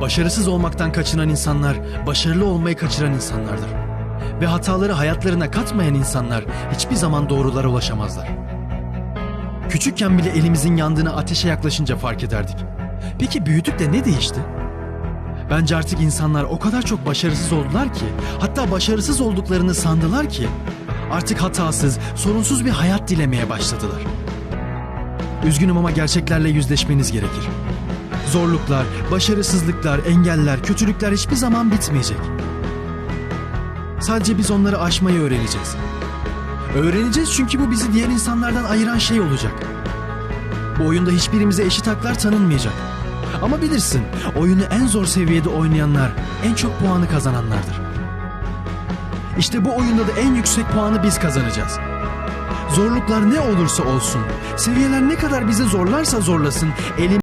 Başarısız olmaktan kaçınan insanlar, başarılı olmayı kaçıran insanlardır. Ve hataları hayatlarına katmayan insanlar hiçbir zaman doğrulara ulaşamazlar. Küçükken bile elimizin yandığını ateşe yaklaşınca fark ederdik. Peki büyüdük de ne değişti? Bence artık insanlar o kadar çok başarısız oldular ki, hatta başarısız olduklarını sandılar ki, artık hatasız, sorunsuz bir hayat dilemeye başladılar. Üzgünüm ama gerçeklerle yüzleşmeniz gerekir. Zorluklar, başarısızlıklar, engeller, kötülükler hiçbir zaman bitmeyecek. Sadece biz onları aşmayı öğreneceğiz. Öğreneceğiz çünkü bu bizi diğer insanlardan ayıran şey olacak. Bu oyunda hiçbirimize eşit haklar tanınmayacak. Ama bilirsin, oyunu en zor seviyede oynayanlar en çok puanı kazananlardır. İşte bu oyunda da en yüksek puanı biz kazanacağız. Zorluklar ne olursa olsun, seviyeler ne kadar bizi zorlarsa zorlasın, elim